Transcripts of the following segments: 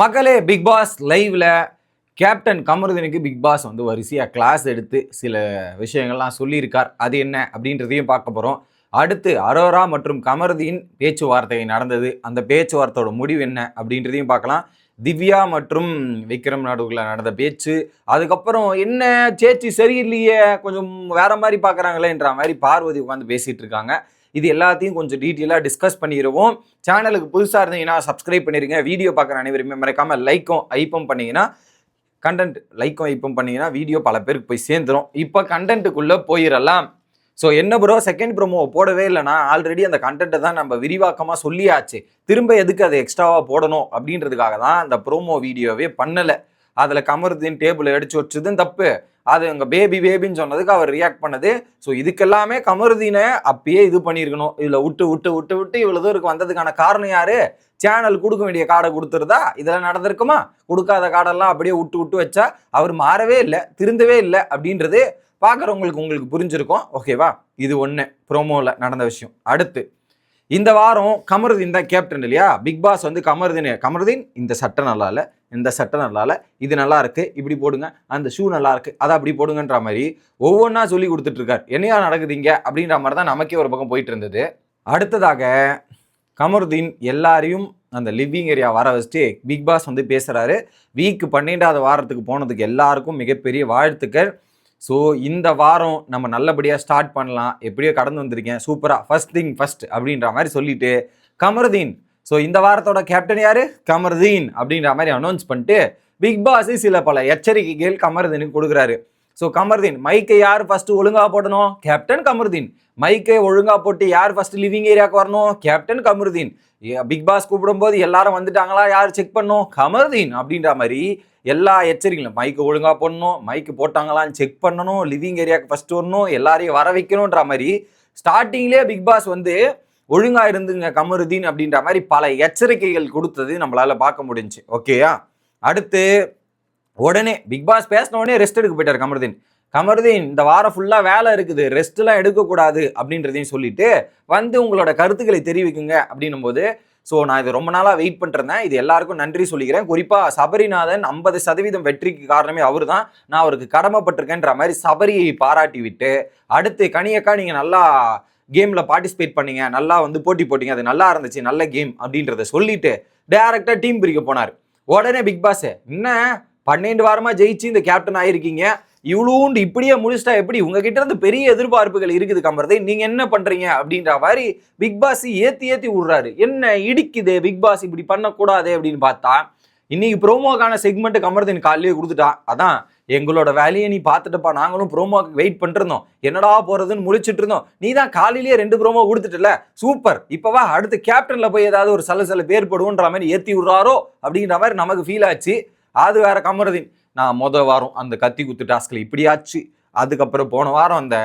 மக்களே big boss லைவ்ல captain கமருதனுக்கு பிக் பாஸ் வந்து வரிசையாக கிளாஸ் எடுத்து சில விஷயங்கள்லாம் சொல்லியிருக்கார். அது என்ன அப்படின்றதையும் பார்க்க போகிறோம் அடுத்து அரோரா மற்றும் கமருதீன் பேச்சுவார்த்தை நடந்தது. அந்த பேச்சுவார்த்தையோட முடிவு என்ன அப்படின்றதையும் பார்க்கலாம். திவ்யா மற்றும் விக்ரம் நடுவில் நடந்த பேச்சு அதுக்கப்புறம் என்ன சேச்சி சரியில்லையே கொஞ்சம் வேற மாதிரி பார்க்குறாங்களேன்ற மாதிரி பார்வதி உட்காந்து பேசிகிட்டு இருக்காங்க. இது எல்லாத்தையும் கொஞ்சம் டீட்டெயிலாக டிஸ்கஸ் பண்ணிடுவோம் சேனலுக்கு புதுசாக இருந்தீங்கன்னா சப்ஸ்கிரைப் பண்ணிடுங்க வீடியோ பார்க்குற அனைவருமே மறக்காமல் லைக்கும் ஐப்பும் பண்ணிங்கன்னா கண்டென்ட் லைக்கும் ஐப்பும் பண்ணிங்கன்னா வீடியோ பல பேருக்கு போய் சேர்ந்துரும். இப்போ கண்டென்ட்டுக்குள்ளே போயிடலாம் ஸோ என்ன ப்ரோ செகண்ட் ப்ரோமோ போடவே இல்லைனா ஆல்ரெடி அந்த கண்டென்ட்டை தான் நம்ம விரிவாக்கமாக சொல்லியாச்சு. திரும்ப எதுக்கு அதை எக்ஸ்ட்ராவாக போடணும் அப்படின்றதுக்காக தான் அந்த ப்ரோமோ வீடியோவே பண்ணலை. அதில் கமருதீன் டேபிள் அடிச்சு வச்சதும் தப்பு. அது எங்கள் பேபி பேபின்னு சொன்னதுக்கு அவர் ரியாக்ட் பண்ணது. ஸோ இதுக்கெல்லாமே கமருதீனை அப்பயே இது பண்ணியிருக்கணும். இதில் விட்டு விட்டு விட்டு விட்டு இவ்வளோ தூரம் வந்ததுக்கான காரணம் யார்? சேனல் கொடுக்க வேண்டிய கார்டை கொடுத்துருதா? இதெல்லாம் நடந்திருக்குமா? கொடுக்காத கார்டெல்லாம் அப்படியே விட்டு விட்டு வச்சா அவர் மாறவே இல்லை திருந்தவே இல்லை அப்படின்றது பார்க்குறவங்களுக்கு உங்களுக்கு புரிஞ்சிருக்கும். ஓகேவா இது ஒன்று ப்ரோமோவில் நடந்த விஷயம். அடுத்து இந்த வாரம் கமருதீன் தான் கேப்டன் இல்லையா? பிக் பாஸ் வந்து கமருதீன் கமருதீன் இந்த சட்டை நல்லா இல்லை. இந்த சட்டை நல்லால இது நல்லா இருக்கு இப்படி போடுங்க அந்த ஷூ நல்லா இருக்கு அதை அப்படி போடுங்கன்ற மாதிரி ஒவ்வொன்றா சொல்லி கொடுத்துட்ருக்கார். என்னையா நடக்குதுங்க? அப்படின்ற மாதிரி தான் நமக்கே ஒரு பக்கம் போயிட்டு இருந்தது. அடுத்ததாக கமருதீன் எல்லாரையும் அந்த லிவிங் ஏரியா வர வச்சுட்டு பிக் பாஸ் வந்து பேசுகிறாரு வீக் பன்னெண்டாவது வாரத்துக்கு போனதுக்கு எல்லாருக்கும் மிகப்பெரிய வாழ்த்துக்கள். ஸோ இந்த வாரம் நம்ம நல்லபடியாக ஸ்டார்ட் பண்ணலாம். எப்படியோ கடந்து வந்திருக்கேன். சூப்பராக ஃபர்ஸ்ட் திங் ஃபஸ்ட் அப்படின்ற மாதிரி சொல்லிட்டு கமருதீன் ஸோ இந்த வாரத்தோட கேப்டன் யாரு? கமர்தீன் அப்படின்ற மாதிரி அனௌன்ஸ் பண்ணிட்டு பிக் பாஸ் சில பல எச்சரிக்கைகள் கமர்தீனுக்கு கொடுக்குறாரு. ஸோ கமர்தீன் மைக்கை யார் ஃபர்ஸ்ட் ஒழுங்கா போடணும் கேப்டன் கமருதீன். மைக்கை ஒழுங்கா போட்டு யார் ஃபர்ஸ்ட் லிவிங் ஏரியாவுக்கு வரணும்? கேப்டன் கமருதீன். பிக் பாஸ் கூப்பிடும்போது எல்லாரும் வந்துட்டாங்களா? யார் செக் பண்ணும்? கமருதீன் அப்படின்ற மாதிரி எல்லா எச்சரிக்கைகளும் மைக்கு ஒழுங்கா போடணும் மைக்கு போட்டாங்களான்னு செக் பண்ணணும் லிவிங் ஏரியாவுக்கு ஃபர்ஸ்ட் வரணும் எல்லாரையும் வர வைக்கணுன்ற மாதிரி ஸ்டார்டிங்லேயே பிக் பாஸ் வந்து ஒழுங்கா இருந்துங்க கமருதீன் அப்படின்ற மாதிரி பல எச்சரிக்கைகள் கொடுத்தது நம்மளால பார்க்க முடிஞ்சுச்சு ஓகேயா அடுத்து உடனே பிக் பாஸ் பேசின உடனே ரெஸ்ட் எடுக்க போயிட்டார் கமருதீன். கமருதீன் இந்த வாரம் ஃபுல்லாக வேலை இருக்குது ரெஸ்ட்லாம் எடுக்கக்கூடாது அப்படின்றதையும் சொல்லிட்டு வந்து உங்களோட கருத்துக்களை தெரிவிக்குங்க அப்படின்னும் போது ஸோ நான் இது ரொம்ப நாளாக வெயிட் பண்ணிருந்தேன் இது எல்லாருக்கும் நன்றி சொல்லிக்கிறேன். குறிப்பாக சபரிநாதன் ஐம்பது சதவீதம் வெற்றிக்கு காரணமே அவர் தான் நான் அவருக்கு கடமைப்பட்டிருக்கேன்ற மாதிரி சபரியை பாராட்டி விட்டு அடுத்து கனியக்கா நீங்கள் நல்லா கேமில் பார்ட்டிசிபேட் பண்ணீங்க நல்லா வந்து போட்டி போட்டிங்க அது நல்லா இருந்துச்சு நல்ல கேம் அப்படின்றத சொல்லிட்டு டேரெக்டாக டீம் பிரிக்க போனார். உடனே பிக் பாஸ் என்ன? பன்னெண்டு வாரமாக ஜெயிச்சு இந்த கேப்டன் ஆகிருக்கீங்க இவ்வளோண்டு இப்படியே முடிச்சிட்டா எப்படி? உங்ககிட்ட இருந்து பெரிய எதிர்பார்ப்புகள் இருக்குது கமர்தை நீங்க என்ன பண்றீங்க? அப்படின்ற மாதிரி பிக் பாஸ் ஏத்தி ஏத்தி விடுறாரு. என்ன இடிக்குது? பிக் பாஸ் இப்படி பண்ணக்கூடாது? அப்படின்னு பார்த்தா இன்னைக்கு ப்ரோமோக்கான செக்மெண்ட் கமர்தன் காலையிலே கொடுத்துட்டான் அதான் எங்களோட வேலையை நீ பார்த்துட்டுப்பா. நாங்களும் ப்ரோமோ வெயிட் பண்ணிருந்தோம் என்னடா போறதுன்னு முடிச்சுட்டு இருந்தோம் நீ தான் காலையிலேயே ரெண்டு ப்ரோமோ கொடுத்துட்டல. சூப்பர். இப்போவா அடுத்து கேப்டன்ல போய் ஏதாவது ஒரு சில சில ஏற்படுவோன்ற மாதிரி ஏற்றி விடுறாரோ அப்படின்ற மாதிரி நமக்கு ஃபீல் ஆச்சு. அது வேற கமருதீன். நான் மொத வாரம் அந்த கத்தி குத்து டாஸ்கில் இப்படியாச்சு அதுக்கப்புறம் போன வாரம் அந்த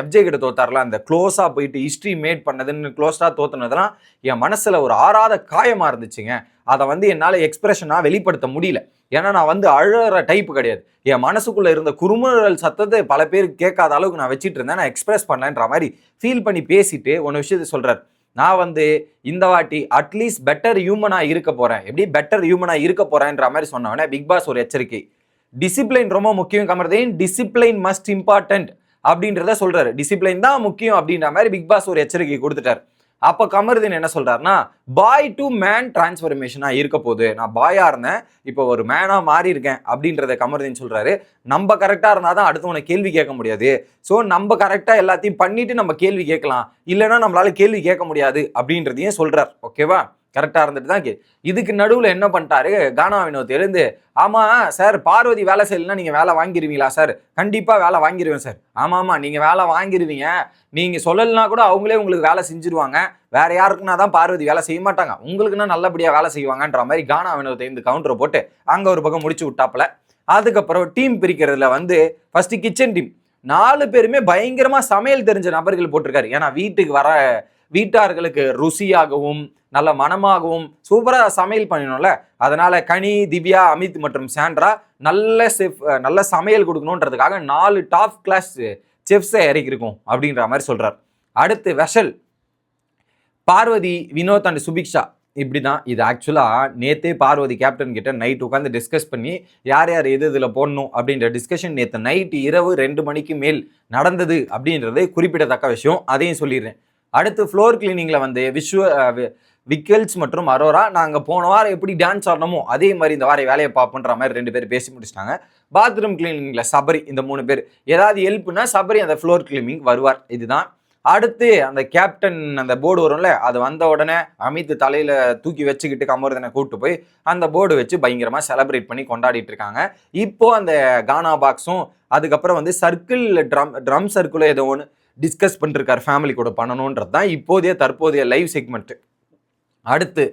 எஃப்ஜே கிட்ட தோத்தாரில் அந்த க்ளோஸாக போயிட்டு ஹிஸ்ட்ரி மேட் பண்ணதுன்னு க்ளோஸ்டாக தோத்துனதுலாம் என் மனசில் ஒரு ஆறாத காயமாக இருந்துச்சுங்க. அதை வந்து என்னால் எக்ஸ்பிரஷனாக வெளிப்படுத்த முடியல. ஏன்னா நான் வந்து அழற டைப் கிடையாது. என் மனசுக்குள்ளே இருந்த குறுமுறல் சத்தத்தை பல பேருக்கு கேட்காத அளவுக்கு நான் வச்சுட்டு இருந்தேன். நான் எக்ஸ்பிரஸ் பண்ணலன்ற மாதிரி ஃபீல் பண்ணி பேசிட்டு ஒன்று விஷயத்த சொல்கிறார் நான் வந்து இந்த வாட்டி அட்லீஸ்ட் பெட்டர் ஹியூமனாக இருக்க போகிறேன் எப்படி பெட்டர் ஹியூமனாக இருக்க போகிறேன்ற மாதிரி சொன்னவொடனே பிக் பாஸ் ஒரு எச்சரிக்கை. டிசிப்ளின் ரொம்ப முக்கியம் கமர்தேன். டிசிப்ளின் மஸ்ட் இம்பார்ட்டன்ட் அப்படின்றத சொல்கிறார் டிசிப்ளின் தான் முக்கியம் அப்படின்ற மாதிரி பிக் பாஸ் ஒரு எச்சரிக்கை கொடுத்துட்டார். அப்போ கமருதீன் என்ன சொல்கிறாருன்னா பாய் டு மேன் டிரான்ஸ்ஃபர்மேஷனாக இருக்க போகுது. நான் பாயாக இருந்தேன். இப்போ ஒரு மேனாக மாறி இருக்கேன். அப்படின்றத கமருதீன் சொல்கிறாரு நம்ம கரெக்டாக இருந்தால் தான் அடுத்தவனை கேள்வி கேட்க முடியாது. ஸோ நம்ம கரெக்டாக எல்லாத்தையும் பண்ணிட்டு நம்ம கேள்வி கேட்கலாம். இல்லைன்னா நம்மளால கேள்வி கேட்க முடியாது அப்படின்றதையும் சொல்கிறார் ஓகேவா கரெக்டாக இருந்துட்டு தான் கே இதுக்கு நடுவில் என்ன பண்ணிட்டாரு? கானா வினோத் எழுந்து ஆமாம் சார் பார்வதி வேலை செய்யலைன்னா நீங்கள் வேலை வாங்கிடுவீங்களா சார்? கண்டிப்பாக வேலை வாங்கிடுவேன் சார். ஆமாம் ஆமாம் நீங்கள் வேலை வாங்கிடுவீங்க நீங்கள் சொல்லலைன்னா கூட அவங்களே உங்களுக்கு வேலை செஞ்சுருவாங்க. வேற யாருக்குன்னா தான் பார்வதி வேலை செய்ய மாட்டாங்க. உங்களுக்குன்னா நல்லபடியாக வேலை செய்வாங்கன்ற மாதிரி கானா வினோத்தை இந்த கவுண்டரை போட்டு அங்கே ஒரு பக்கம் முடிச்சு விட்டாப்புல. அதுக்கப்புறம் டீம் பிரிக்கிறதுல வந்து ஃபஸ்ட்டு கிச்சன் டீம் நாலு பேருமே பயங்கரமாக சமையல் தெரிஞ்ச நபர்கள் போட்டிருக்காரு. ஏன்னா வீட்டுக்கு வர வீட்டார்களுக்கு ருசியாகவும் நல்ல மனமாகவும் சூப்பராக சமையல் பண்ணணும்ல அதனால் கனி திவ்யா அமித் மற்றும் சாண்ட்ரா நல்ல செஃப் நல்ல சமையல் கொடுக்கணுன்றதுக்காக நாலு டாப் கிளாஸ் செஃப்ஸை இறக்கிருக்கும் அப்படின்ற மாதிரி சொல்கிறார் அடுத்து வெஷல். பார்வதி வினோத் அண்ட் சுபிக்ஷா. இப்படி தான் இது ஆக்சுவலாக நேத்தே பார்வதி கேப்டன் கிட்ட நைட் உட்காந்து டிஸ்கஸ் பண்ணி யார் யார் எது இதில் போடணும் அப்படின்ற டிஸ்கஷன் நேற்று நைட் இரவு ரெண்டு மணிக்கு மேல் நடந்தது அப்படின்றது குறிப்பிடத்தக்க விஷயம். அதையும் சொல்லிடுறேன். அடுத்து ஃப்ளோர் கிளீனிங்கில் வந்து விஷுவ வி- விக்கல்ஸ் மற்றும் அரோரா நாங்கள் போன வாரம் எப்படி டான்ஸ் ஆடணுமோ அதே மாதிரி இந்த வாரம் வேலையை பார்ப்போன்ற மாதிரி ரெண்டு பேர் பேசி முடிச்சிட்டாங்க. பாத்ரூம் கிளீனிங்கில் சபரி இந்த மூணு பேர். ஏதாவது ஹெல்ப்னா சபரி அந்த ஃப்ளோர் கிளீனிங் வருவார். இதுதான். அடுத்து அந்த கேப்டன் அந்த போர்டு வரும்ல அது வந்த உடனே அமித் தலையில் தூக்கி வச்சுக்கிட்டு கமர்தனை கூப்பிட்டு போய் அந்த போர்டு வச்சு பயங்கரமாக செலப்ரேட் பண்ணி கொண்டாடிட்டு இருக்காங்க. இப்போது அந்த கானா பாக்ஸும் அதுக்கப்புறம் வந்து சர்க்கிள் ட்ரம் ட்ரம் சர்க்கிளும் ஏதோ ஒன்று டிஸ்கஸ் பண்ணிருக்காரு ஃபேமிலி கூட பண்ணணுன்றது தான் இப்போதைய தற்போதைய லைவ் செக்மெண்ட் அடுத்து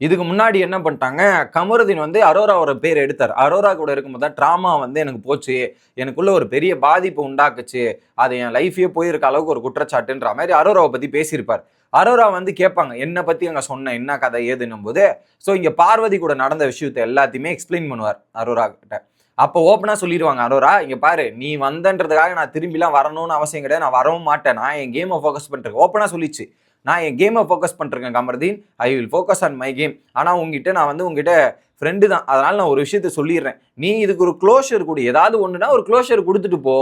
இதுக்கு முன்னாடி என்ன பண்ணிட்டாங்க கமருதீன் வந்து அரோராவோட பேர் எடுத்தார். அரோரா கூட இருக்கும்போது தான் ட்ராமா வந்து எனக்கு போச்சு. எனக்குள்ள ஒரு பெரிய பாதிப்பு உண்டாக்குச்சு. அது என் லைஃபே போயிருக்க அளவுக்கு ஒரு குற்றச்சாட்டுன்ற மாதிரி அரோராவை பற்றி பேசியிருப்பார். அரோரா வந்து கேட்பாங்க என்னை பற்றி அங்கே சொன்ன என்ன கதை ஏதுன்னும் போது ஸோ இங்கே பார்வதி கூட நடந்த விஷயத்தை எல்லாத்தையுமே எக்ஸ்பிளைன் பண்ணுவார் அரோரா கிட்ட. அப்போ ஓப்பனாக சொல்லிடுவாங்க அரோரா இங்கே பாரு நீ வந்தன்றதுக்காக நான் திரும்பிலாம் வரணும்னு அவசியம் கிடையாது. நான் வரவும் மாட்டேன். நான் என் கேமை ஃபோக்கஸ் பண்ணுறேன் ஓப்பனாக சொல்லிச்சு. நான் என் கேமை ஃபோக்கஸ் பண்ணுறேன் Kamarudeen. I will focus on my game ஆனால் உங்ககிட்ட நான் வந்து உங்ககிட்ட ஃப்ரெண்டு தான். அதனால் நான் ஒரு விஷயத்த சொல்லிடுறேன். நீ இதுக்கு ஒரு க்ளோஷர் கொடு. ஏதாவது ஒன்றுனா ஒரு க்ளோஷர் கொடுத்துட்டு போ.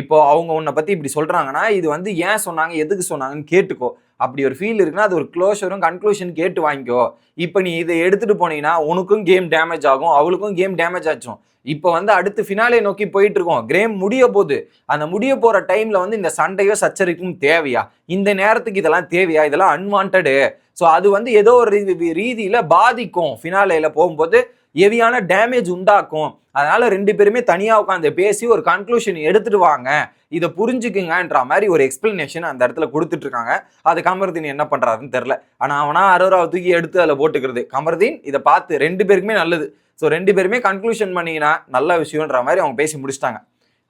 இப்போ அவங்க உன்னை பற்றி இப்படி சொல்கிறாங்கன்னா இது வந்து ஏன் சொன்னாங்க எதுக்கு சொன்னாங்கன்னு கேட்டுக்கோ. அப்படி ஒரு ஃபீல் இருக்குன்னா அது ஒரு க்ளோஷரும் கன்க்ளூஷன் கேட்டு வாங்கிக்கோ. இப்போ நீ இதை எடுத்துட்டு போனீங்கன்னா உனக்கும் கேம் டேமேஜ் ஆகும் அவளுக்கும் கேம் டேமேஜ் ஆச்சும் இப்போ வந்து அடுத்து ஃபினாலே நோக்கி போயிட்டு இருக்கோம். கிரேம் முடிய போகுது. அந்த முடிய போற டைம்ல வந்து இந்த சண்டையோ சச்சரிக்கும் தேவையா? இந்த நேரத்துக்கு இதெல்லாம் தேவையா? இதெல்லாம் அன்வான்டு ஸோ அது வந்து ஏதோ ஒரு ரீதியில் ரீதியில பாதிக்கும். ஃபினாலேல போகும்போது ஹெவியான டேமேஜ் உண்டாக்கும். அதனால ரெண்டு பேருமே தனியாக உட்காந்து பேசி ஒரு கன்க்ளூஷன் எடுத்துட்டு வாங்க. இதை புரிஞ்சுக்குங்கன்ற மாதிரி ஒரு எக்ஸ்பிளனேஷன் அந்த இடத்துல கொடுத்துட்டு இருக்காங்க அது கமருதீன் என்ன பண்றாருன்னு தெரியல. ஆனா அவனா அரோராவை தூக்கி எடுத்து அதில் போட்டுக்கிறது. கமருதீன் இதை பார்த்து ரெண்டு பேருக்குமே நல்லது. ஸோ ரெண்டு பேருமே கன்க்ளூஷன் பண்ணீங்கன்னா நல்ல விஷயம்ன்ற மாதிரி அவங்க பேசி முடிச்சிட்டாங்க.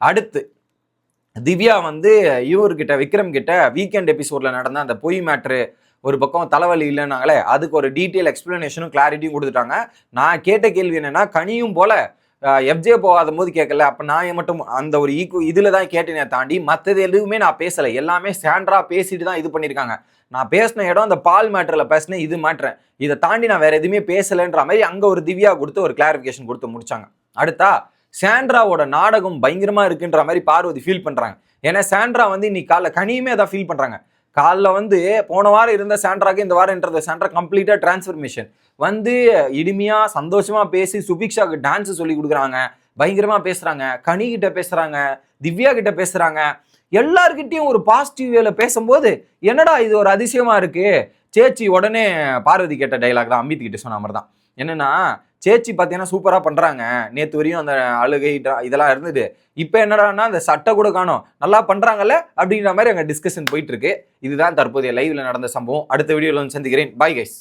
அடுத்து திவ்யா வந்து இவர்கிட்ட விக்ரம் கிட்ட வீக்கெண்ட் எபிசோட்ல நடந்த அந்த பொய் மேட்ரு ஒரு பக்கம் தலைவலி இல்லைனாங்களே அதுக்கு ஒரு டீட்டெயில் எக்ஸ்பிளனேஷனும் கிளாரிட்டியும் கொடுத்துட்டாங்க. நான் கேட்ட கேள்வி என்னென்னா கனியும் போல எஃப்ஜே போகாத போது கேட்கல. அப்போ நான் ஏன் மட்டும் அந்த ஒரு ஈக்கு இதில் தான் கேட்டேனே தாண்டி மற்றது எதுவுமே நான் பேசலை. எல்லாமே சாண்ட்ரா பேசிட்டு தான் இது பண்ணியிருக்காங்க நான் பேசின இடம் அந்த பால் மேட்டரில் பேசினேன் இது மாட்டுறேன் இதை தாண்டி நான் வேற எதுவுமே பேசலைன்ற மாதிரி அங்கே ஒரு திவ்யா கொடுத்து ஒரு கிளாரிஃபிகேஷன் கொடுத்து முடிச்சாங்க. அடுத்தா சாண்ட்ராவோட நாடகம் பயங்கரமாக இருக்குன்ற மாதிரி பார்வதி ஃபீல் பண்ணுறாங்க ஏன்னா சாண்ட்ரா வந்து இன்னைக்கு காலைல கனியுமே அதான் ஃபீல் பண்ணுறாங்க காலைல வந்து போன வாரம் இருந்த சாண்ட்ராக்கு இந்த வாரம் இருந்த சாண்ட்ரா கம்ப்ளீட்டாக டிரான்ஸ்ஃபர்மேஷன். வந்து இனிமையாக சந்தோஷமாக பேசி சுபிக்ஷாவுக்கு டான்ஸ் சொல்லி கொடுக்குறாங்க. பயங்கரமாக பேசுகிறாங்க கனி கிட்ட பேசுகிறாங்க திவ்யா கிட்ட பேசுகிறாங்க எல்லார்கிட்டையும் ஒரு பாசிட்டிவ் வேல பேசும்போது என்னடா இது ஒரு அதிசயமாக இருக்குது சேச்சி உடனே பார்வதி கேட்ட டைலாக் தான் அமித் கிட்ட சொன்ன மாதிரி தான் என்னென்னா சேச்சி பார்த்தீங்கன்னா சூப்பராக பண்ணுறாங்க நேற்று வரையும் அந்த அழுகை இதெல்லாம் இருந்தது. இப்போ என்னடான்னா அந்த சட்டை கூட காணும். நல்லா பண்ணுறாங்கல்ல அப்படின்ற மாதிரி அங்கே டிஸ்கஷன் போயிட்டு இருக்கு. இதுதான் தற்போதைய லைவ்ல நடந்த சம்பவம். அடுத்த வீடியோவில் வந்து சந்திக்கிறேன். Bye guys